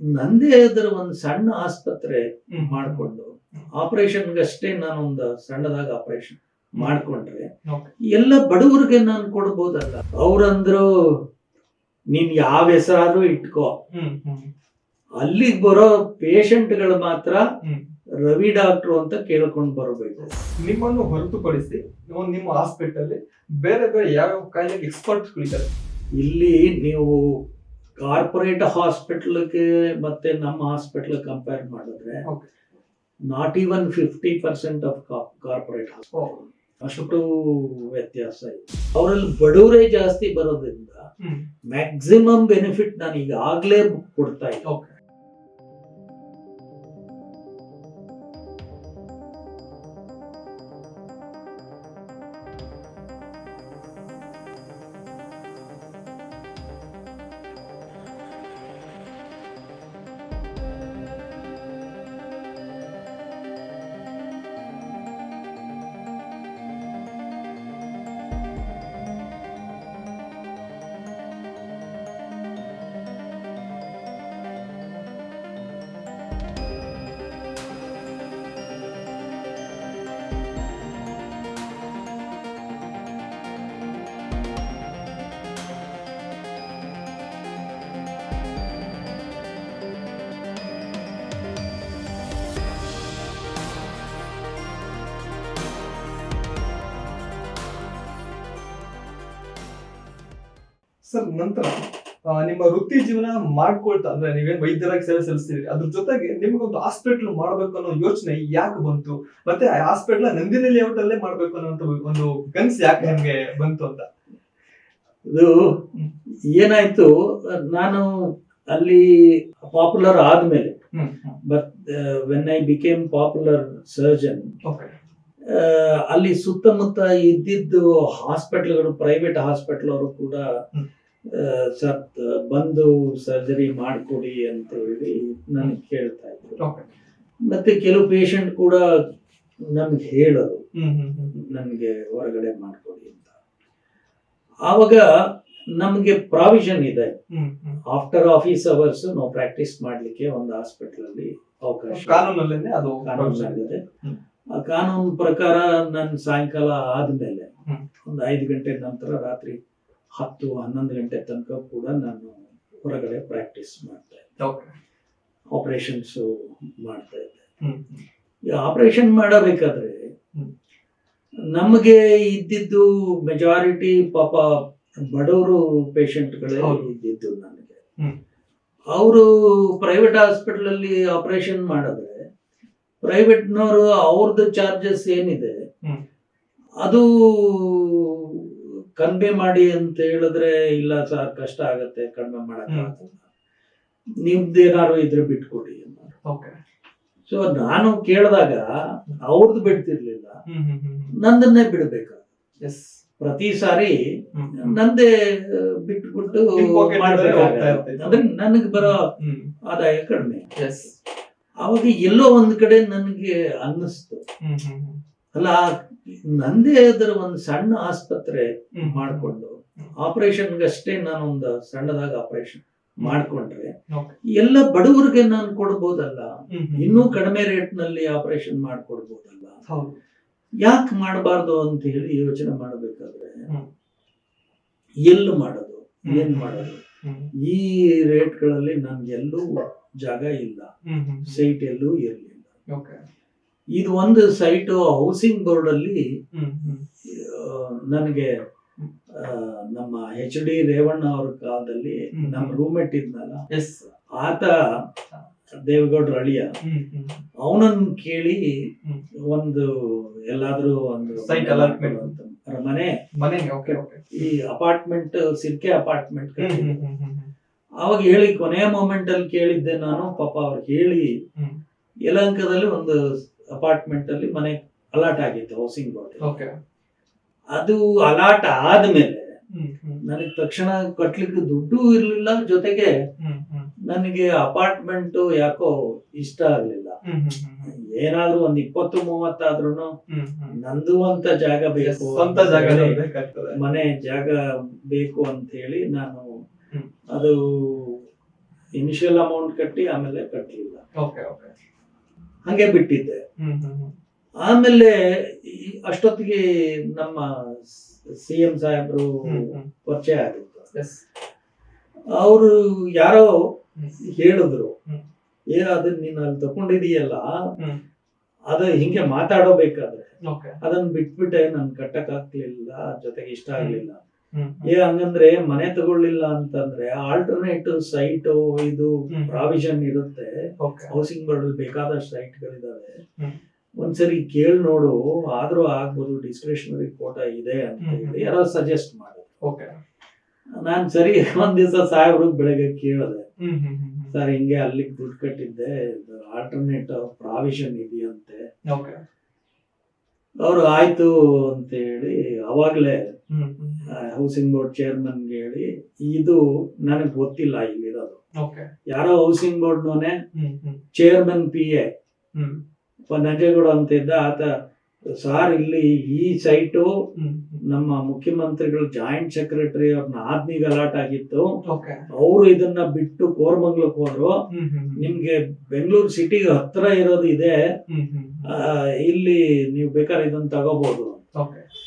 ನಂದೇ ಅದರ ಒಂದು ಸಣ್ಣ ಆಸ್ಪತ್ರೆ. ಮಾಡಿಕೊಂಡು ಆಪರೇಷನ್ಗಷ್ಟೇ ನಾನು ಒಂದು ಸಣ್ಣದಾಗ ಆಪರೇಷನ್ ಮಾಡ್ಕೊಂಡ್ರೆ ಎಲ್ಲ ಬಡವರಿಗೆ ನಾನು ಕೊಡ್ಬೋದಲ್ಲ? ಅವ್ರಂದ್ರು ನೀನ್ ಯಾವ ಹೆಸರಾದ್ರೂ ಇಟ್ಕೋ. ಅಲ್ಲಿಗ್ ಬರೋ ಪೇಷಂಟ್ಗಳು ಮಾತ್ರ ರವಿ ಡಾಕ್ಟ್ರು ಅಂತ ಕೇಳ್ಕೊಂಡು ಬರಬೇಕು. ನಿಮ್ಮನ್ನು ಹೊರತುಪಡಿಸಿ ನಿಮ್ಮ ಹಾಸ್ಪಿಟಲ್ ಬೇರೆ ಬೇರೆ ಯಾವ ಕಾಯಿಲೆಗೆ ಎಕ್ಸ್ಪರ್ಟ್ಗಳಿದ್ದಾರೆ ಇಲ್ಲಿ ನೀವು ಕಾರ್ಪೊರೇಟ್ ಹಾಸ್ಪಿಟ್ಲ್ಗೆ ಮತ್ತೆ ನಮ್ಮ ಹಾಸ್ಪಿಟ್ಲ್ ಕಂಪೇರ್ ಮಾಡಿದ್ರೆ. Not even fifty percent of corporate ಅಷ್ಟು ವ್ಯತ್ಯಾಸ ಇದೆ ಅವರಲ್ಲಿ ಬಡವರೇ ಜಾಸ್ತಿ ಬರೋದ್ರಿಂದ ಮ್ಯಾಕ್ಸಿಮಮ್ ಬೆನಿಫಿಟ್ ನಾನು ಈಗಾಗಲೇ ಕೊಡ್ತಾ ಇದ್ದೆ ಸರ್ ನಂತರ ನಿಮ್ಮ ವೃತ್ತಿ ಜೀವನ ಮಾಡ್ಕೊಳ್ತಾ ಅಂದ್ರೆ ನೀವೇನ್ ವೈದ್ಯರಾಗಿ ಸೇವೆ ಸಲ್ಲಿಸ್ತೀರಿ ಅದ್ರ ಜೊತೆಗೆ ನಿಮ್ಗೊಂದು ಹಾಸ್ಪಿಟಲ್ ಮಾಡ್ಬೇಕು ಅನ್ನೋ ಯೋಚನೆ ಯಾಕೆ ಬಂತು? ಮತ್ತೆ ಆ ಹಾಸ್ಪಿಟಲ್ ನಂದಿನಿ ಲೇಔಟ್ ಅಲ್ಲೇ ಮಾಡ್ಬೇಕು ಅನ್ನೋ ಒಂದು ಗನ್ಸ್ ಯಾಕೆ ನಿಮ್ಗೆ ಬಂತು ಅಂತ? ಇದು ಏನಾಯ್ತು ನಾನು ಅಲ್ಲಿ ಪಾಪ್ಯುಲರ್ ಆದ್ಮೇಲೆ but when I became popular surgeon ಅಲ್ಲಿ ಸುತ್ತಮುತ್ತ ಇದ್ದಿದ್ದು ಹಾಸ್ಪಿಟಲ್ಗಳು ಪ್ರೈವೇಟ್ ಹಾಸ್ಪಿಟಲ್ ಅವರು ಕೂಡ ಆ, ಬಂದು ಸರ್ಜರಿ ಮಾಡಿಕೊಡಿ ಅಂತ ಹೇಳಿ ನನಗೆ ಕೇಳ್ತಾ ಇದ್ರು. ಮತ್ತೆ ಕೆಲವು ಪೇಷಂಟ್ ಕೂಡ ನಮ್ಗೆ ಹೇಳೋದು ನನಗೆ ಹೊರಗಡೆ ಮಾಡ್ಕೊಡಿ ಅಂತ. ಆವಾಗ ನಮಗೆ ಪ್ರಾವಿಷನ್ ಇದೆ. ಆಫ್ಟರ್ ಆಫೀಸ್ ಅವರ್ಸ್ ನಾವು ಪ್ರಾಕ್ಟೀಸ್ ಮಾಡ್ಲಿಕ್ಕೆ ಒಂದು ಹಾಸ್ಪಿಟಲ್ ಅಲ್ಲಿ ಅವಕಾಶ. ಕಾನೂನಲ್ಲೇ ಅದು ಕಾನೂನಾಗಿದೆ. ಆ ಕಾನೂನು ಪ್ರಕಾರ ನನ್ನ ಸಾಯಂಕಾಲ ಆದ್ಮೇಲೆ. ಒಂದು ಐದು ಗಂಟೆ ನಂತರ ರಾತ್ರಿ ಹತ್ತು ಹನ್ನೊಂದು ಗಂಟೆ ತನಕ ಕೂಡ ನಾನು ಹೊರಗಡೆ ಪ್ರಾಕ್ಟೀಸ್ ಮಾಡ್ತಾ ಇದ್ದೆ. ಆಪರೇಷನ್ಸ್ ಮಾಡ್ತಾ ಇದ್ದೆ. ಈ ಆಪರೇಷನ್ ಮಾಡಬೇಕಾದ್ರೆ ನಮಗೆ ಇದ್ದಿದ್ದು ಮೆಜಾರಿಟಿ ಪಾಪ ಬಡವರು ಪೇಷಂಟ್ಗಳೇ ಗಳೇ ಇದ್ದಿದ್ದು ನನಗೆ. ಅವರು ಪ್ರೈವೇಟ್ ಹಾಸ್ಪಿಟಲ್ ಅಲ್ಲಿ ಆಪರೇಷನ್ ಮಾಡಿದ್ರೆ ಪ್ರೈವೇಟ್ನವರು ಅವ್ರದ್ದು ಚಾರ್ಜಸ್ ಏನಿದೆ ಅದು ಕಡಿಮೆ ಮಾಡಿ ಅಂತ ಹೇಳಿದ್ರೆ ಇಲ್ಲ ಸರ್ ಕಷ್ಟ ಆಗತ್ತೆ ಕಡಿಮೆ ಮಾಡಕ್ ನಿಮ್ದು ಏನಾದ್ರು ಇದ್ರೆ ಬಿಟ್ಕೊಡಿ ಸೊ ನಾನು ಕೇಳಿದಾಗ ಅವ್ರದ್ದು ಬಿಡ್ತಿರ್ಲಿಲ್ಲ. ನಂದನ್ನೇ ಬಿಡ್ಬೇಕು. ಎಸ್ ಪ್ರತಿ ಸಾರಿ ನಂದೇ ಬಿಟ್ಬಿಟ್ಟು. ಅಂದ್ರೆ ನನಗೆ ಬರೋ ಆದಾಯ ಕಡಿಮೆ. ಎಸ್ ಅವಾಗ ಎಲ್ಲೋ ಒಂದ್ ಕಡೆ ನನಗೆ ಅನ್ನಿಸ್ತು. ಅಲ್ಲ ನಂದೇ ಅದರ ಒಂದು ಸಣ್ಣ ಆಸ್ಪತ್ರೆ ಮಾಡಿಕೊಂಡು ಆಪರೇಷನ್ ಆಪರೇಷನ್ಗಷ್ಟೇ ನಾನು ಒಂದು ಸಣ್ಣದಾಗ ಆಪರೇಷನ್ ಮಾಡ್ಕೊಂಡ್ರೆ ಎಲ್ಲ ಬಡವರಿಗೆ ನಾನು ಕೊಡ್ಬೋದಲ್ಲ. ಇನ್ನೂ ಕಡಿಮೆ ರೇಟ್ನಲ್ಲಿ ಆಪರೇಷನ್ ಮಾಡ್ಕೊಡ್ಬೋದಲ್ಲ? ಯಾಕೆ ಮಾಡಬಾರ್ದು ಅಂತ ಹೇಳಿ ಯೋಚನೆ ಮಾಡಬೇಕಾದ್ರೆ. ಎಲ್ಲಿ ಮಾಡೋದು. ಏನ್ ಮಾಡೋದು? ಈ ರೇಟ್ಗಳಲ್ಲಿ ನನ್ಗೆ ಎಲ್ಲೂ ಜಾಗ ಇಲ್ಲ. ಸೈಟ್ ಎಲ್ಲೂ ಇರಲಿಲ್ಲ. ಓಕೆ. ಇದು ಒಂದು ಸೈಟ್ ಹೌಸಿಂಗ್ ಬೋರ್ಡ್ ಅಲ್ಲಿ ನನಗೆ ನಮ್ಮ ಎಚ್ ಡಿ ರೇವಣ್ಣ ಅವ್ರ ಕಾಲದಲ್ಲಿ. ನಮ್ಮ ರೂಮ್ಮೇಟ್ ಇದ್ನಲ್ಲ. ಎಸ್ ಆತ ದೇವೇಗೌಡ್ರ ಅಳಿಯ. ಅವನನ್ನ ಕೇಳಿ ಒಂದು ಎಲ್ಲಾದ್ರೂ ಒಂದು ಸೈಟ್ ಮನೆ ಅಂತ. ಮನೆ. ಮನೆ ಈ ಅಪಾರ್ಟ್ಮೆಂಟ್ ಸಿರ್ಕೆ ಅಪಾರ್ಟ್ಮೆಂಟ್ ಅವಾಗ ಹೇಳಿ ಕೊನೆಯ ಮೂಮೆಂಟ್ ಅಲ್ಲಿ ಕೇಳಿದ್ದೆ ನಾನು ಪಾಪ ಅವ್ರು ಹೇಳಿ. ಯಲಹಂಕದಲ್ಲಿ ಒಂದು ಅಪಾರ್ಟ್ಮೆಂಟ್ ಅಲ್ಲಿ ಮನೆ ಅಲಾಟ್ ಆಗಿತ್ತು ಹೌಸಿಂಗ್ ಬೋರ್ಡ್ ಓಕೆ ಅದು ಅಲಾಟ್ ಆದ್ಮೇಲೆ ನನಗೆ ತಕ್ಷಣ ಕಟ್ಲಿಕ್ಕೆ ದುಡ್ಡು ಇರ್ಲಿಲ್ಲ ಜೊತೆಗೆ ನನಗೆ ಅಪಾರ್ಟ್ಮೆಂಟ್ ಯಾಕೋ ಇಷ್ಟ ಆಗ್ಲಿಲ್ಲ. ಏನಾದ್ರೂ ಒಂದ್ ಇಪ್ಪತ್ತು ಮೂವತ್ತಾದ್ರೂ ನಂದು ಅಂತ ಜಾಗ ಬೇಕು ಸ್ವಂತ ಅಂತ ಜಾಗ ಮನೆ ಜಾಗ ಬೇಕು ಅಂತ ಹೇಳಿ ನಾನು ಅದು ಇನಿಷಿಯಲ್ ಅಮೌಂಟ್ ಕಟ್ಟಿ ಆಮೇಲೆ ಕಟ್ಟಲಿಲ್ಲ ಓಕೆ ಓಕೆ ಹಂಗೆ ಬಿಟ್ಟಿದ್ದೆ. ಆಮೇಲೆ ಅಷ್ಟೊತ್ತಿಗೆ ನಮ್ಮ ಸಿ ಎಂ ಸಾಹೇಬರು ಪರಿಚಯ ಆಗಿತ್ತು. ಅವರು ಯಾರೋ. ಹೇಳಿದ್ರು. ಏ ಅದನ್ನ ನೀನು ಅಲ್ಲಿ ತಕೊಂಡಿದೀಯಲ್ಲ ಅದ ಹಿಂಗೆ ಮಾತಾಡೋಬೇಕಾದ್ರೆ ಅದನ್ನ ಬಿಟ್ಬಿಟ್ಟೆ ನನ್ ಕಟ್ಟಕ್ ಆಗ್ಲಿಲ್ಲ ಜೊತೆಗೆ ಇಷ್ಟ ಆಗ್ಲಿಲ್ಲ. ಏ ಹಂಗಂದ್ರೆ ಮನೆ ತಗೊಳ್ಳಿಲ್ಲ ಅಂತಂದ್ರೆ ಆಲ್ಟರ್ನೇಟ್ ಸೈಟ್ ಇದು ಪ್ರಾವಿಷನ್ ಇರುತ್ತೆ. ಹೌಸಿಂಗ್ ಬೋರ್ಡ್ ಬೇಕಾದಷ್ಟು ಸೈಟ್ಗಳಿದಾವೆ ಗಳಿದಾವೆ. ಒಂದ್ಸರಿ ಕೇಳ್ ನೋಡು ಆದ್ರೂ ಆಗ್ಬೋದು ಡಿಸ್ಕ್ರಿಷನರಿ ಕೋಟ ಇದೆ ಅಂತ. ಹೇಳಿ ಯಾರೋ ಸಜೆಸ್ಟ್ ಮಾಡಿದ್ರು. ಓಕೆ ನಾನ್ ಸರಿ ಒಂದ್ ದಿವಸ ಸಾಹೇಬ್ರು ಬೆಳಗ್ಗೆ ಕೇಳಿದೆ ಸರ್ ಹಿಂಗೆ ಅಲ್ಲಿ ದುಡ್ಡು ಕಟ್ಟಿದ್ದೆ ಆಲ್ಟರ್ನೇಟ್ ಪ್ರಾವಿಷನ್ ಇದೆಯಂತೆ. ಅವ್ರು ಆಯ್ತು ಅಂತ ಹೇಳಿ ಅವಾಗ್ಲೇ ಹೌಸಿಂಗ್ ಬೋರ್ಡ್ ಚೇರ್ಮನ್ ಹೇಳಿ ಇದು ನನಗೆ ಗೊತ್ತಿಲ್ಲ ಇಲ್ಲಿರೋದು. ಯಾರೋ ಹೌಸಿಂಗ್ ಬೋರ್ಡ್ ನೋನೆ ಚೇರ್ಮನ್ ಪಿ ಎ ನಂಜೇಗೌಡ ಅಂತ ಇದ್ದ ಆತ ಸಾರ್ ಇಲ್ಲಿ ಈ ಸೈಟು ನಮ್ಮ ಮುಖ್ಯಮಂತ್ರಿಗಳು ಜಾಯಿಂಟ್ ಸೆಕ್ರೆಟರಿ ಅವ್ರನ್ನ ಆದ್ನಿ ಗಲಾಟ್ ಆಗಿತ್ತು. ಅವರು ಇದನ್ನ ಬಿಟ್ಟು ಕೋರ್ಮಂಗ್ಲಕ್ ಹೋದ್ರು. ನಿಮ್ಗೆ ಬೆಂಗಳೂರು ಸಿಟಿಗೆ ಹತ್ರ ಇರೋದು ಇದೆ. ಇಲ್ಲಿ ನೀವು ಬೇಕಾದ್ರೆ ಇದನ್ನ ತಗೋಬಹುದು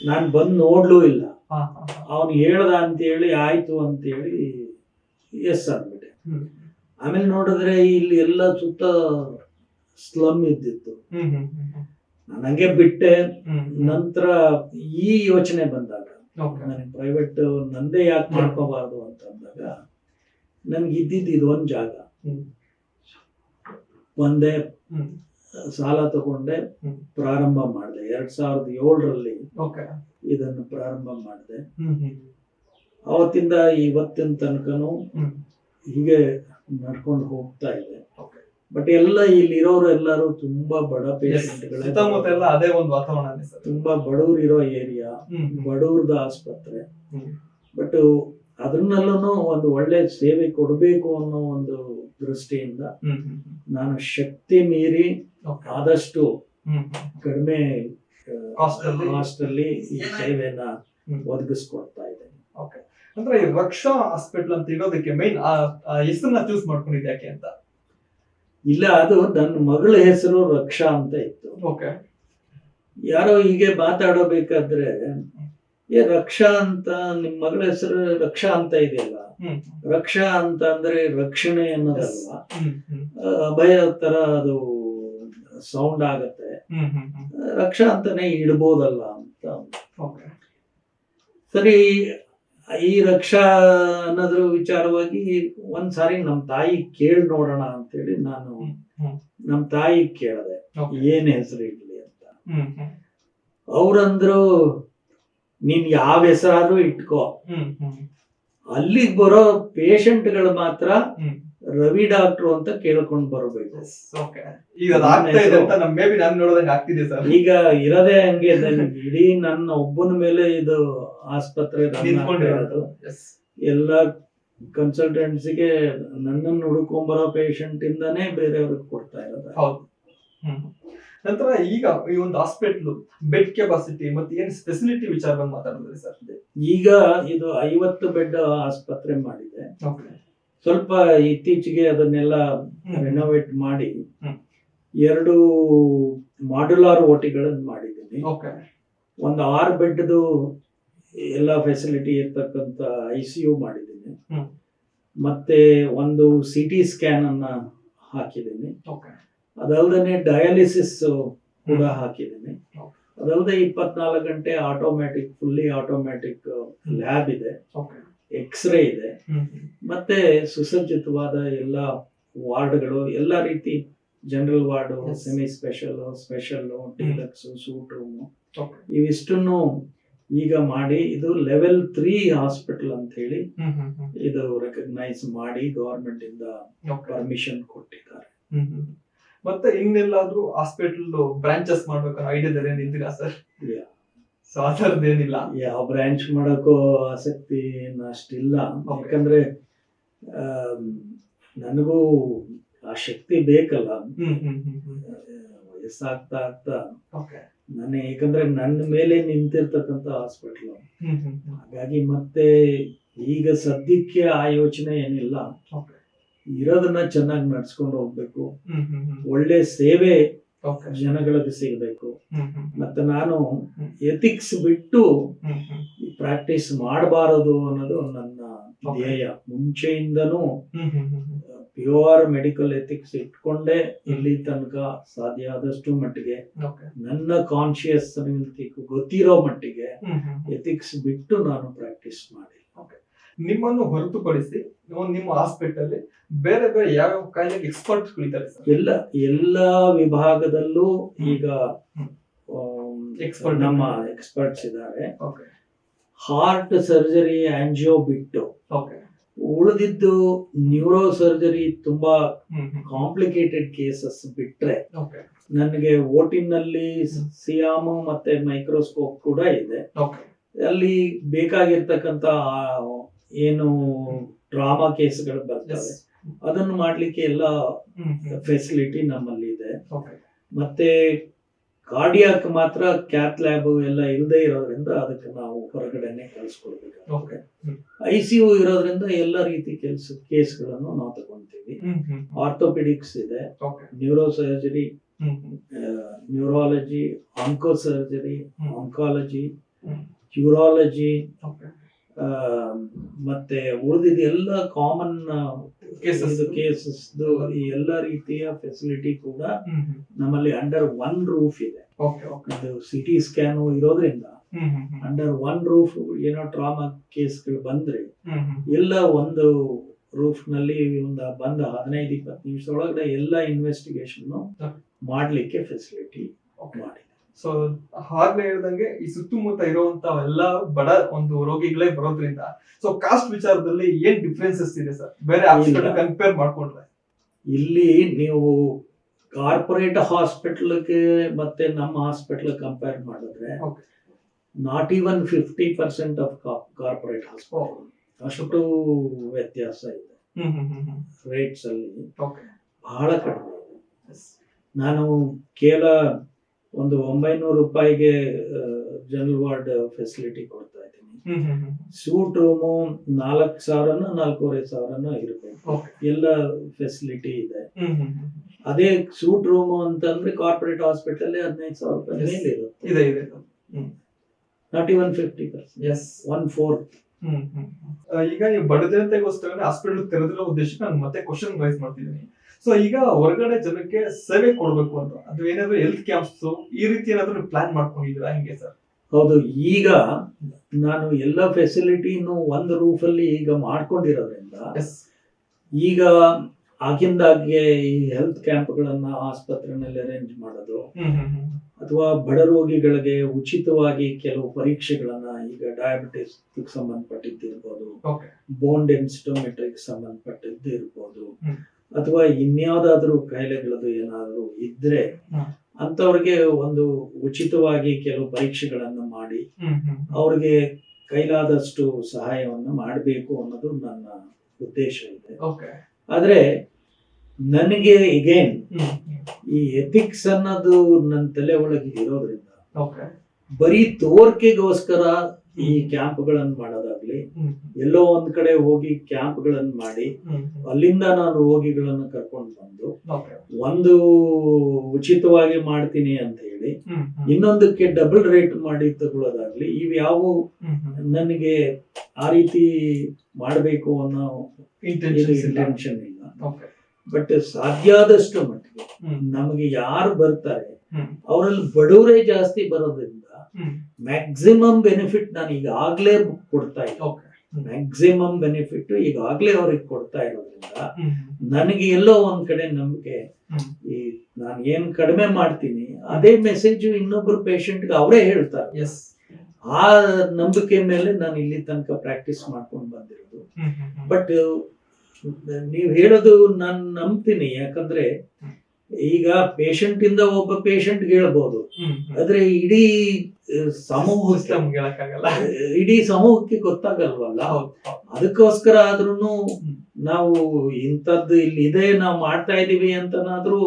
ನಾನ್ ಬಂದು ನೋಡ್ಲೂ ಇಲ್ಲ. ಅವನು ಹೇಳ್ದ ಅಂತ ಹೇಳಿ ಆಯ್ತು ಅಂತ ಹೇಳಿ ಎಸ್ ಅಂದ್ಬಿಟ್ಟೆ ಆಮೇಲೆ ನೋಡಿದ್ರೆ ಇಲ್ಲಿ ಎಲ್ಲ ಸುತ್ತ ಸ್ಲಮ್ ಇದ್ದಿತ್ತು. ನಾನು ಹಂಗೆ ಬಿಟ್ಟೆ. ನಂತರ ಈ ಯೋಚನೆ ಬಂದಾಗ ನನಗೆ ಪ್ರೈವೇಟ್ ನಂದೇ ಯಾಕೆ ಮಾಡ್ಕೋಬಾರ್ದು ಅಂತ ಅಂದಾಗ ನನ್ಗೆ ಇದ್ದಿದ್ದು ಇದೊಂದು ಜಾಗ. ಒಂದೇ ಸಾಲ ತಗೊಂಡೆ ಪ್ರಾರಂಭ ಮಾಡಿದೆ. ಎರಡ್ ಸಾವಿರದ ಏಳರಲ್ಲಿ ಇದನ್ನು ಪ್ರಾರಂಭ ಮಾಡಿದೆ. ಅವತ್ತಿಂದ ಇವತ್ತಿನ ತನಕನೂ ಹೀಗೆ ನಡ್ಕೊಂಡು ಹೋಗ್ತಾ ಇದೆ. ಬಟ್ ಎಲ್ಲ ಇಲ್ಲಿರೋರು ಎಲ್ಲರೂ ತುಂಬಾ ಬಡ ಅದೇ ಒಂದು ವಾತಾವರಣ ತುಂಬಾ ಬಡವ್ರು ಇರೋ ಏರಿಯಾ ಬಡವ್ರದ ಆಸ್ಪತ್ರೆ. ಬಟ್ ಅದ್ರನ್ನಲ್ಲೂ ಒಂದು ಒಳ್ಳೆ ಸೇವೆ ಕೊಡಬೇಕು ಅನ್ನೋ ಒಂದು ದೃಷ್ಟಿಯಿಂದ ನಾನು ಶಕ್ತಿ ಮೀರಿ ಆದಷ್ಟು ಹ್ಮ್ ಕಡಿಮೆ? ಕಾಸ್ಟ್ ಅಲ್ಲಿ. ಈ ಸೇವೆಯನ್ನ. ಒದಗಿಸ್ಕೊಡ್ತಾ ಇದ್ದೇನೆ. ಓಕೆ ಅಂದ್ರೆ ಈ ರಕ್ಷಾ ಹಾಸ್ಪಿಟಲ್ ಅಂತ ಇರೋದಕ್ಕೆ ಮೈನ್ ಹೆಸರನ್ನ ಚೂಸ್ ಮಾಡ್ಕೊಂಡಿದ್ದೆ ಯಾಕೆ ಅಂತ? ಇಲ್ಲ ಅದು ನನ್ನ ಮಗಳ ಹೆಸರು ರಕ್ಷಾ ಅಂತ ಇತ್ತು. ಓಕೆ ಯಾರೋ ಹೀಗೆ ಮಾತಾಡೋಬೇಕಾದ್ರೆ ಏ ರಕ್ಷಾ ಅಂತ ನಿಮ್ ಮಗಳ ಹೆಸರು ರಕ್ಷಾ ಅಂತ ಇದೆಯಲ್ಲ? ರಕ್ಷಾ ಅಂತ ಅಂದ್ರೆ ರಕ್ಷಣೆ ಅನ್ನೋದಲ್ಲ ಭಯ ತರ ಅದು ಸೌಂಡ್ ಆಗತ್ತೆ. ರಕ್ಷಾ ಅಂತಾನೆ ಇಡ್ಬೋದಲ್ಲ ಅಂತ. ಸರಿ ಈ ರಕ್ಷಾ ಅನ್ನೋದ್ರ ವಿಚಾರವಾಗಿ ಒಂದ್ಸಾರಿ ನಮ್ ತಾಯಿ ಕೇಳ್ ನೋಡೋಣ ಅಂತೇಳಿ ನಾನು. ನಮ್ ತಾಯಿ ಕೇಳಿದೆ. ಏನ್ ಹೆಸರು ಇಡ್ಲಿ ಅಂತ. ಅವ್ರಂದ್ರು ನೀನ್ ಯಾವ ಹೆಸರಾದ್ರೂ ಇಟ್ಕೋ. ಅಲ್ಲಿಗೆ ಬರೋ ಪೇಷಂಟ್ಗಳು ಮಾತ್ರ ರವಿ ಡಾಕ್ಟ್ರು ಅಂತ ಕೇಳ್ಕೊಂಡ್ ಬರಬೇಕು. ಈಗ ಅದು ಅಂತ ನಮ್ ಮೇ ಬಿ ನಾನು ನೋಡೋದಂಗೆ ಆಗ್ತಿದೆ ಸರ್. ಈಗ ಇರೋದೇ ಹಂಗೆ ಇಡೀ ನನ್ನ ಒಬ್ಬನ ಮೇಲೆ ಇದು ಆಸ್ಪತ್ರೆ ಎಲ್ಲ ಕನ್ಸಲ್ಟೆಂಟ್ಸಿಗೆ ನನ್ನನ್ನು ಹುಡುಕೊಂಬರೋ ಪೇಷಂಟ್ ಇಂದಾನೇ ಬೇರೆಯವ್ರಿಗೆ ಕೊಡ್ತಾ ಇರೋದು. ನಂತರ ಈಗ ಈ ಒಂದು ಹಾಸ್ಪಿಟಲ್ ಬೆಡ್ ಕೆಪಾಸಿಟಿ ಮತ್ತೆ ಏನ್ ಫೆಸಿಲಿಟಿ ವಿಚಾರ ಮಾತಾಡಿದ್ರೆ ಸರ್? ಈಗ ಇದು ಐವತ್ತು ಬೆಡ್ ಆಸ್ಪತ್ರೆ ಮಾಡಿದೆ. ಸ್ವಲ್ಪ ಇತ್ತೀಚೆಗೆ ಅದನ್ನೆಲ್ಲ ರೆನೋವೇಟ್ ಮಾಡಿ. ಎರಡು ಮಾಡ್ಯುಲಾರ್ ಓಟಿಗಳನ್ನು ಮಾಡಿದ್ದೀನಿ. ಒಂದು ಆರು ಬೆಡ್ದು ಎಲ್ಲ ಫೆಸಿಲಿಟಿ ಇರ್ತಕ್ಕಂಥ ಐ ಸಿ ಯು ಮಾಡಿದ್ದೀನಿ. ಮತ್ತೆ ಒಂದು ಸಿ ಟಿ ಸ್ಕ್ಯಾನ್ ಅನ್ನ ಹಾಕಿದ್ದೀನಿ. ಅದಲ್ಲದೆ ಡಯಾಲಿಸಿಸ್ ಕೂಡ ಹಾಕಿದ್ದೀನಿ. ಅದಲ್ಲದೆ ಇಪ್ಪತ್ನಾಲ್ಕು ಗಂಟೆ ಆಟೋಮ್ಯಾಟಿಕ್ ಫುಲ್ಲಿ ಆಟೋಮ್ಯಾಟಿಕ್ ಲ್ಯಾಬ್ ಇದೆ. ಎಕ್ಸ್ರೇ ಇದೆ. ಮತ್ತೆ ಸುಸಜ್ಜಿತವಾದ ಎಲ್ಲ ವಾರ್ಡ್ಗಳು ಎಲ್ಲ ರೀತಿ general ward semi special special deluxe suite room ಇವಿಷ್ಟನ್ನು ಈಗ ಮಾಡಿ ಇದು ಲೆವೆಲ್ ತ್ರೀ ಹಾಸ್ಪಿಟಲ್ ಅಂತ ಹೇಳಿ ಇದು ರೆಕಗ್ನೈಸ್ ಮಾಡಿ ಗವರ್ಮೆಂಟ್ ಇಂದ ಪರ್ಮಿಷನ್ ಕೊಟ್ಟಿದ್ದಾರೆ. ಮತ್ತೆ ಇನ್ನೆಲ್ಲಾದ್ರೂ ಹಾಸ್ಪಿಟಲ್ ಬ್ರಾಂಚಸ್ ಮಾಡ್ಬೇಕನ್ನೋ ಐಡಿಯಾದಲ್ಲಿ ನಿಂತಿರಾ ಸರ್. ಸೊ ಆ ಥರದ್ದು ಏನಿಲ್ಲ? ಯಾವ ಬ್ರಾಂಚ್ ಮಾಡೋಕ್ಕೂ ಆಸಕ್ತಿ ಏನು ಅಷ್ಟಿಲ್ಲ. ಯಾಕಂದ್ರೆ ನನಗೂ ಆ ಶಕ್ತಿ ಬೇಕಲ್ಲ. ವಯಸ್ಸಾಗ್ತಾ ಆಗ್ತಾ. ಓಕೆ ನಾನು ಯಾಕಂದ್ರೆ ನನ್ನ ಮೇಲೆ ನಿಂತಿರ್ತಕ್ಕಂಥ ಹಾಸ್ಪಿಟ್ಲ್ ಹಾಗಾಗಿ ಮತ್ತೆ ಈಗ ಸದ್ಯಕ್ಕೆ ಆ ಯೋಚನೆ ಏನಿಲ್ಲ. ಇರೋದನ್ನ ಚೆನ್ನಾಗಿ ನಡ್ಸ್ಕೊಂಡು ಹೋಗ್ಬೇಕು. ಒಳ್ಳೆ ಸೇವೆ ಜನಗಳಿಗೆ ಸಿಗಬೇಕು ಮತ್ತೆ ನಾನು ಎಥಿಕ್ಸ್ ಬಿಟ್ಟು ಪ್ರಾಕ್ಟೀಸ್ ಮಾಡಬಾರದು ಅನ್ನೋದು ನನ್ನ ಧ್ಯೇಯ. ಮುಂಚೆಯಿಂದನೂ ಪ್ಯೂರ್ ಮೆಡಿಕಲ್ ಎಥಿಕ್ಸ್ ಇಟ್ಕೊಂಡೇ ಇಲ್ಲಿ ತನಕ ಸಾಧ್ಯ ಆದಷ್ಟು ಮಟ್ಟಿಗೆ ನನ್ನ ಕಾನ್ಶಿಯಸ್ ಗೊತ್ತಿರೋ ಮಟ್ಟಿಗೆ. ಎಥಿಕ್ಸ್ ಬಿಟ್ಟು ನಾನು ಪ್ರಾಕ್ಟೀಸ್ ಮಾಡಿ ನಿಮ್ಮನ್ನು ಹೊರತುಪಡಿಸಿ ನಿಮ್ಮ ಹಾಸ್ಪಿಟಲ್ ಬೇರೆ ಬೇರೆ ಯಾವ ಕಾಯಿಲೆಗೆ ಎಕ್ಸ್ಪರ್ಟ್ ಇದ್ದಾರೆ ಎಲ್ಲ ಎಲ್ಲ ವಿಭಾಗದಲ್ಲೂ ಈಗ ಎಕ್ಸ್ಪರ್ಟ್ ನಮ್ಮ ಎಕ್ಸ್ಪರ್ಟ್ಸ್ ಇದ್ದಾರೆ. ಹಾರ್ಟ್ ಸರ್ಜರಿ ಆಂಜಿಯೋ ಬಿಟ್ಟು ಓಕೆ ಉಳಿದಿದ್ದು ನ್ಯೂರೋ ಸರ್ಜರಿ ತುಂಬಾ ಕಾಂಪ್ಲಿಕೇಟೆಡ್ ಕೇಸಸ್ ಬಿಟ್ರೆ ನನಗೆ ಓಟಿನಲ್ಲಿ ಸಿಯಾಮ ಮತ್ತೆ ಮೈಕ್ರೋಸ್ಕೋಪ್ ಕೂಡ ಇದೆ. ಅಲ್ಲಿ ಬೇಕಾಗಿರ್ತಕ್ಕಂತ ಏನು ಡ್ರಾಮಾ ಕೇಸ್ಗಳು ಬರ್ತವೆ. ಅದನ್ನು ಮಾಡ್ಲಿಕ್ಕೆ ಎಲ್ಲ ಫೆಸಿಲಿಟಿ ನಮ್ಮಲ್ಲಿ ಇದೆ. ಮತ್ತೆ ಕಾರ್ಡಿಯಾಕ್ ಮಾತ್ರ ಕ್ಯಾತ್ ಲ್ಯಾಬ್ ಎಲ್ಲ ಇಲ್ಲದೆ ಇರೋದ್ರಿಂದ ಅದಕ್ಕೆ ನಾವು ಹೊರಗಡೆನೆ ಕಳಿಸ್ಕೊಡ್ಬೇಕು ಐ ಸಿ ಯು ಇರೋದ್ರಿಂದ ಎಲ್ಲ ರೀತಿ ಕೆಲಸ ಕೇಸ್ಗಳನ್ನು ನಾವು ತಗೊಂತೀವಿ ಆರ್ಥೋಪೆಡಿಕ್ಸ್ ಇದೆ. Neuro surgery neurology onco surgery oncology ಕ್ಯೂರಾಲಜಿ urology ಮತ್ತೆ ಉಳಿದಿದ ಎಲ್ಲ ಕಾಮನ್ ಕೇಸಸ್ ಕೇಸಸ್ ಈ ಎಲ್ಲ ರೀತಿಯ ಫೆಸಿಲಿಟಿ ಕೂಡ ನಮ್ಮಲ್ಲಿ ಅಂಡರ್ ಒನ್ ರೂಫ್ ಇದೆ. ಸಿಟಿ ಸ್ಕ್ಯಾನ್ ಇರೋದ್ರಿಂದ ಅಂಡರ್ ಒನ್ ರೂಫ್ ಏನೋ ಟ್ರಾಮಾ ಕೇಸ್ಗಳು ಬಂದ್ರೆ ಎಲ್ಲ ಒಂದು ರೂಫ್ನಲ್ಲಿ ಒಂದು ಬಂದ ಹದಿನೈದು ಇಪ್ಪತ್ತು ನಿಮಿಷ ಒಳಗಡೆ ಎಲ್ಲ ಇನ್ವೆಸ್ಟಿಗೇಷನ್. ಮಾಡ್ಲಿಕ್ಕೆ ಫೆಸಿಲಿಟಿ ಮಾಡಿದೆ ಸೊ ಆಗ್ಲೇ ಹೇಳ್ದಂಗೆ ಈ ಸುತ್ತಮುತ್ತ ಇರುವಂತ ಎಲ್ಲ ಬಡ ಒಂದು ರೋಗಿಗಳೇ ಬರೋದ್ರಿಂದ ಸೊ ಕಾಸ್ಟ್ ವಿಚಾರದಲ್ಲಿ ಏನ್ ಡಿಫ್ರೆನ್ಸಸ್ ಇದೆ ಸರ್ ಬೇರೆ. ಕಂಪೇರ್ ಮಾಡ್ಕೊಂಡ್ರೆ. ಇಲ್ಲಿ ನೀವು ಕಾರ್ಪೊರೇಟ್ ಹಾಸ್ಪಿಟ್ಲ್ಗೆ ಮತ್ತೆ ನಮ್ಮ ಹಾಸ್ಪಿಟಲ್ ಕಂಪೇರ್ ಮಾಡಿದ್ರೆ. Not even fifty percent of corporate hospital ಅಷ್ಟು ವ್ಯತ್ಯಾಸ ಇದೆ. ರೇಟ್ಸ್ ಅಲ್ಲಿ ಬಹಳ ಕಡಿಮೆ ನಾನು ಕೇವಲ ಒಂದು ಒಂಬೈನೂರು ರೂಪಾಯಿಗೆ ಜನರಲ್ ವಾರ್ಡ್ ಫೆಸಿಲಿಟಿ ಕೊಡ್ತಾ ಇದ್ದೀನಿ. ಸೂಟ್ ರೂಮು ನಾಲ್ಕು ಸಾವಿರನ ನಾಲ್ಕೂವರೆ ಸಾವಿರನ ಇರಬೇಕು ಎಲ್ಲ ಫೆಸಿಲಿಟಿ ಇದೆ. ಅದೇ ಸೂಟ್ ರೂಮ್ ಅಂತಂದ್ರೆ ಕಾರ್ಪೊರೇಟ್ ಹಾಸ್ಪಿಟಲ್ ಹದಿನೈದು ಸಾವಿರ ರೂಪಾಯಿ ಮೇಲೆ ಇರುತ್ತೆ. ಇದೆ ಇದೆ. Not even fifty percent is one fourth ಈಗ ನೀವು ಬಡ ಜನತೆಗೋಸ್ಕರ ಹಾಸ್ಪಿಟಲ್ ತೆರೆದಿರೋ ಉದ್ದೇಶ ನಾನು ಮತ್ತೆ ಕ್ವಶನ್ ರೈಸ್ ಮಾಡ್ತಿದ್ದೀನಿ. ಸೊ ಈಗ ಹೊರಗಡೆ ಜನಕ್ಕೆ ಸೇವೆ ಕೊಡ್ಬೇಕು ಅಂತ ಅದು ಏನಾದ್ರು ಹೆಲ್ತ್ ಕ್ಯಾಂಪ್ಸ್ ಈ ರೀತಿ ಏನಾದ್ರು ಪ್ಲಾನ್ ಮಾಡ್ಕೊಂಡಿದ್ದೀರಾ? ಹಿಂಗೆ ಸರ್? ಹೌದು ಈಗ ನಾನು ಎಲ್ಲ ಫೆಸಿಲಿಟಿನು ಒಂದು ರೂಫ್ ಅಲ್ಲಿ ಈಗ ಮಾಡ್ಕೊಂಡಿರೋದ್ರಿಂದ ಈಗ ಆಗಿಂದಾಗ್ಗೆ ಈ ಹೆಲ್ತ್ ಕ್ಯಾಂಪ್ಗಳನ್ನ ಆಸ್ಪತ್ರೆನಲ್ಲಿ ಅರೇಂಜ್ ಮಾಡೋದು ಅಥವಾ ಬಡ ರೋಗಿಗಳಿಗೆ ಉಚಿತವಾಗಿ ಕೆಲವು ಪರೀಕ್ಷೆಗಳನ್ನ ಈಗ ಡಯಾಬಿಟಿಸ್ ಸಂಬಂಧಪಟ್ಟಿದ್ದಿರ್ಬೋದು ಓಕೆ ಬೋನ್ ಡೆನ್ಸಿಟೋಮೆಟ್ರಿಗೆ ಸಂಬಂಧಪಟ್ಟಿದ್ದು ಇರ್ಬೋದು. ಅಥವಾ ಇನ್ಯಾವುದಾದ್ರೂ ಕಾಯಿಲೆಗಳದ್ದು ಏನಾದರೂ ಇದ್ರೆ. ಅಂತವ್ರಿಗೆ ಒಂದು ಉಚಿತವಾಗಿ ಕೆಲವು ಪರೀಕ್ಷೆಗಳನ್ನ ಮಾಡಿ ಅವ್ರಿಗೆ ಕೈಲಾದಷ್ಟು ಸಹಾಯವನ್ನು ಮಾಡಬೇಕು ಅನ್ನೋದು ನನ್ನ ಉದ್ದೇಶ ಇದೆ. ಆದ್ರೆ ನನಗೆ ಇಗೇನ್ ಈ ಎಥಿಕ್ಸ್ ಅನ್ನೋದು ನನ್ನ ತಲೆ ಒಳಗೆ ಇರೋದ್ರಿಂದ ಬರೀ ತೋರ್ಕೆಗೋಸ್ಕರ ಈ ಕ್ಯಾಂಪ್ಗಳನ್ನು ಮಾಡೋದಾಗ್ಲಿ ಎಲ್ಲೋ ಒಂದ್ ಕಡೆ ಹೋಗಿ ಕ್ಯಾಂಪ್ಗಳನ್ನು ಮಾಡಿ ಅಲ್ಲಿಂದ ನಾನು ರೋಗಿಗಳನ್ನ ಕರ್ಕೊಂಡು ಬಂದು ಒಂದು ಉಚಿತವಾಗಿ ಮಾಡ್ತೀನಿ ಅಂತ ಹೇಳಿ ಇನ್ನೊಂದಕ್ಕೆ ಡಬಲ್ ರೇಟ್ ಮಾಡಿ ತಗೊಳ್ಳೋದಾಗ್ಲಿ ಇವ್ ಯಾವ ನನಗೆ ಆ ರೀತಿ ಮಾಡಬೇಕು ಅನ್ನೋ ಇಂಟೆನ್ಷನ್ ಇಲ್ಲ. ಬಟ್ ಸಾಧ್ಯ ಆದಷ್ಟು ಮಟ್ಟಿಗೆ ನಮಗೆ ಯಾರು ಬರ್ತಾರೆ ಅವರಲ್ಲಿ ಬಡವರೇ ಜಾಸ್ತಿ ಬರೋದ್ರಿಂದ ಮ್ಯಾಕ್ಸಿಮಮ್ ಬೆನಿಫಿಟ್ ನಾನು ಈಗಾಗ್ಲೇ ಕೊಡ್ತಾ ಇದ್ದೆ ಮ್ಯಾಕ್ಸಿಮಮ್ ಬೆನಿಫಿಟ್ ಈಗಾಗ್ಲೇ ಅವ್ರಿಗೆ ಕೊಡ್ತಾ ಇರೋದ್ರಿಂದ ನನಗೆ ಎಲ್ಲೋ ಒಂದ್ ಕಡೆ ನಂಬಿಕೆ ಈ ನಾನು ಏನ್ ಕಡಿಮೆ ಮಾಡ್ತೀನಿ ಅದೇ ಮೆಸೇಜ್ ಇನ್ನೊಬ್ರು ಪೇಷಂಟ್ಗೆ ಅವರೇ ಹೇಳ್ತಾರೆ. ಎಸ್ ಆ ನಂಬಿಕೆ ಮೇಲೆ ನಾನು ಇಲ್ಲಿ ತನಕ ಪ್ರಾಕ್ಟೀಸ್ ಮಾಡ್ಕೊಂಡು ಬಂದಿರೋದು. ಬಟ್ ನೀವು ಹೇಳೋದು ನಾನು ನಂಬ್ತೀನಿ ಯಾಕಂದ್ರೆ. ಈಗ ಪೇಷಂಟ್ ಇಂದ ಒಬ್ಬ ಪೇಷಂಟ್ ಹೇಳ್ಬೋದು. ಆದ್ರೆ ಇಡೀ ಸಮೂಹ ಸಮೂಹಕ್ಕೆ ಇಡೀ ಸಮೂಹಕ್ಕೆ ಗೊತ್ತಾಗಲ್ವಲ್ಲ? ಅದಕ್ಕೋಸ್ಕರ ಆದ್ರೂ ನಾವು ಇಂಥದ್ದು ಇಲ್ಲಿ ಇದೆ ನಾವು ಮಾಡ್ತಾ ಇದೀವಿ ಅಂತನಾದ್ರೂ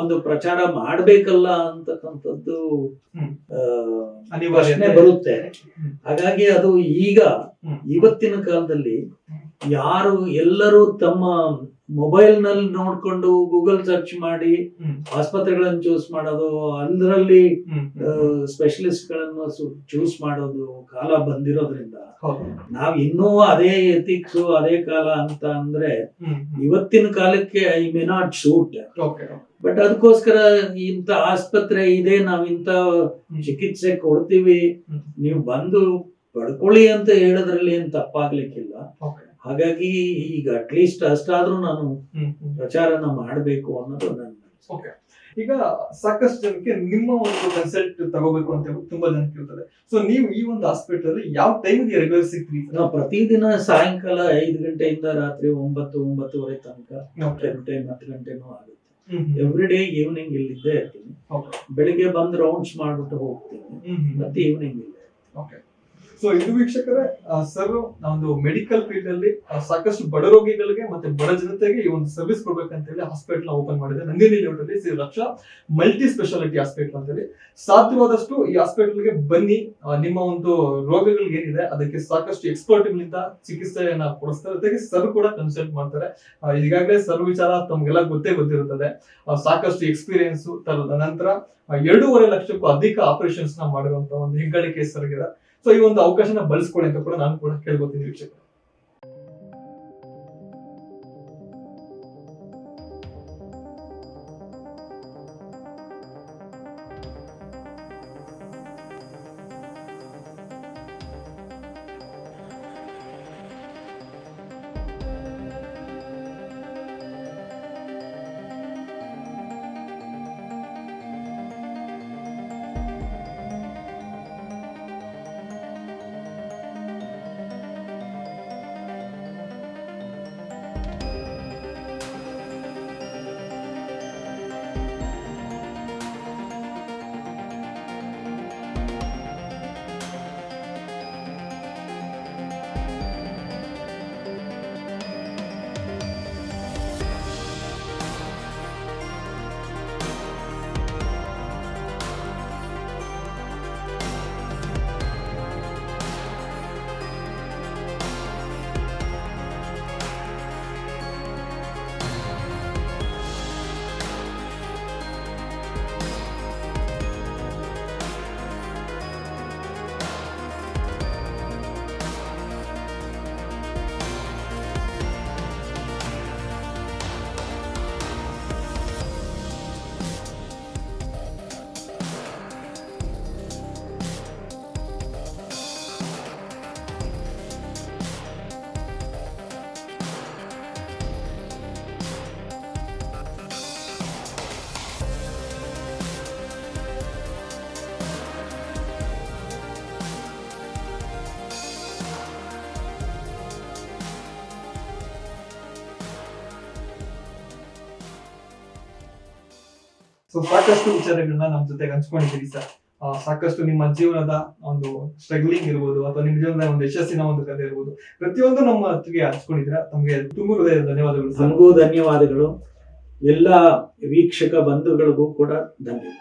ಒಂದು ಪ್ರಚಾರ ಮಾಡ್ಬೇಕಲ್ಲ ಅಂತಕ್ಕಂಥದ್ದು ಅನಿವಾರ್ಯನೆ ಪ್ರಶ್ನೆ ಬರುತ್ತೆ. ಹಾಗಾಗಿ ಅದು ಈಗ ಇವತ್ತಿನ ಕಾಲದಲ್ಲಿ ಯಾರು ಎಲ್ಲರೂ ತಮ್ಮ ಮೊಬೈಲ್ನಲ್ಲಿ ನೋಡ್ಕೊಂಡು ಗೂಗಲ್ ಸರ್ಚ್ ಮಾಡಿ ಆಸ್ಪತ್ರೆಗಳನ್ನು ಚೂಸ್ ಮಾಡೋದು ಅದರಲ್ಲಿ ಸ್ಪೆಷಲಿಸ್ಟ್ಗಳನ್ನು ಚೂಸ್ ಮಾಡೋದು ಕಾಲ ಬಂದಿರೋದ್ರಿಂದ. ನಾವ್ ಇನ್ನೂ ಅದೇ ಎಥಿಕ್ಸ್ ಅದೇ ಕಾಲ ಅಂತ ಅಂದ್ರೆ ಇವತ್ತಿನ ಕಾಲಕ್ಕೆ I may not shoot. But ಅದಕ್ಕೋಸ್ಕರ ಇಂಥ ಆಸ್ಪತ್ರೆ ಇದೆ ನಾವ್ ಇಂಥ ಚಿಕಿತ್ಸೆ ಕೊಡ್ತೀವಿ. ನೀವು ಬಂದು ಪಡ್ಕೊಳ್ಳಿ ಅಂತ ಹೇಳೋದ್ರಲ್ಲಿ ಏನ್ ತಪ್ಪಾಗ್ಲಿಕ್ಕಿಲ್ಲ. ಹಾಗಾಗಿ ಈಗ ಅಟ್ಲೀಸ್ಟ್ ಅಷ್ಟಾದ್ರೂ ನಾನು ಪ್ರಚಾರನ ಮಾಡಬೇಕು ಅನ್ನೋದು ನನ್ನ ಓಕೆ ಈಗ ಸಾಕಷ್ಟು ಜನಕ್ಕೆ ನಿಮ್ಮ ಒಂದು ಕನ್ಸಲ್ಟ್ ತಗೋಬೇಕು ಅಂತ ಹೇಳಿ ತುಂಬಾ ಜನ ಕೇಳ್ತಾರೆ. ಸೊ ನೀವು ಈ ಒಂದು ಹಾಸ್ಪಿಟಲ್ ಅಲ್ಲಿ ಯಾವ ಟೈಮ್ಗೆ ರೆಗ್ಯುಲರ್ ಸಿಗ್ತೀರಿ? ನಾವು ಪ್ರತಿದಿನ ಸಾಯಂಕಾಲ ಐದು ಗಂಟೆಯಿಂದ ರಾತ್ರಿ ಒಂಬತ್ತು ಒಂಬತ್ತುವರೆ ತನಕ ಟೈಮ್ ಹತ್ತು ಗಂಟೆನೂ ಆಗುತ್ತೆ. ಎವ್ರಿ ಡೇ ಈವ್ನಿಂಗ್ ಇಲ್ಲಿದ್ದೇ ಇರ್ತೀನಿ. ಬೆಳಿಗ್ಗೆ ಬಂದು ರೌಂಡ್ಸ್ ಮಾಡ್ಬಿಟ್ಟು ಹೋಗ್ತೀನಿ. ಮತ್ತೆ ಈವ್ನಿಂಗ್ ಇಲ್ಲೇ ಓಕೆ ಸೊ ಇದು ವೀಕ್ಷಕರೇ ಸರ್ ಒಂದು ಮೆಡಿಕಲ್ ಫೀಲ್ಡ್ ಅಲ್ಲಿ ಸಾಕಷ್ಟು ಬಡ ರೋಗಿಗಳಿಗೆ ಮತ್ತೆ ಬಡ ಜನತೆಗೆ ಈ ಒಂದು ಸರ್ವಿಸ್ ಕೊಡ್ಬೇಕಂತ ಹೇಳಿ ಹಾಸ್ಪಿಟಲ್ ಓಪನ್ ಮಾಡಿದೆ. Nandini ಲೇಔಟಲ್ಲಿ Shri Laksha multi speciality hospital ಅಂತ ಹೇಳಿ ಸಾಧ್ಯವಾದಷ್ಟು ಈ ಹಾಸ್ಪಿಟಲ್ಗೆ ಬನ್ನಿ. ನಿಮ್ಮ ಒಂದು ರೋಗಗಳಿಗೆ ಏನಿದೆ, ಅದಕ್ಕೆ ಸಾಕಷ್ಟು ಎಕ್ಸ್ಪರ್ಟ್ ಗಳಿಂದ ಚಿಕಿತ್ಸೆಯನ್ನ ಕೊಡಿಸ್ತಾರೆ. ಜೊತೆಗೆ ಸರ್ ಕೂಡ ಕನ್ಸಲ್ಟ್ ಮಾಡ್ತಾರೆ. ಈಗಾಗಲೇ ಸರ್ ವಿಚಾರ ತಮ್ಗೆಲ್ಲ ಗೊತ್ತೇ ಗೊತ್ತಿರುತ್ತದೆ. ಸಾಕಷ್ಟು ಎಕ್ಸ್ಪೀರಿಯನ್ಸ್ ತರದ ನಂತರ ಎರಡೂವರೆ ಲಕ್ಷಕ್ಕೂ ಅಧಿಕ ಆಪರೇಷನ್ಸ್ನ ಮಾಡಿರುವಂತಹ ಒಂದು ಹೆಗ್ಗಳಿಕೆ ಸರ್ಗಿದೆ ಸೊ ಈ ಒಂದು ಅವಕಾಶನ ಬಳಸ್ಕೊಳ್ಳಿ ಅಂತ ಕೂಡ ನಾನು ಕೂಡ ಕೇಳ್ಕೊತೀನಿ ವೀಕ್ಷಕರು. ಸೊ ಸಾಕಷ್ಟು ವಿಚಾರಗಳನ್ನ ನಮ್ಮ ಜೊತೆಗೆ ಹಂಚ್ಕೊಂಡಿದ್ದೀರಿ ಸರ್. ಸಾಕಷ್ಟು ನಿಮ್ಮ ಜೀವನದ ಒಂದು ಸ್ಟ್ರಗ್ಲಿಂಗ್ ಇರ್ಬೋದು, ಅಥವಾ ನಿಮ್ಮ ಜೀವನದ ಒಂದು ಯಶಸ್ಸಿನ ಒಂದು ಕಥೆ ಇರ್ಬೋದು. ಪ್ರತಿಯೊಂದು ನಮ್ಮ ಹತ್ತಿಗೆ ಹಂಚ್ಕೊಂಡಿದ್ದೀರಾ? ತಮಗೆ ತುಂಬ ಹೃದಯ ಧನ್ಯವಾದಗಳು ನಮಗೂ ಧನ್ಯವಾದಗಳು. ಎಲ್ಲ ವೀಕ್ಷಕ ಬಂಧುಗಳಿಗೂ ಕೂಡ ಧನ್ಯವಾದ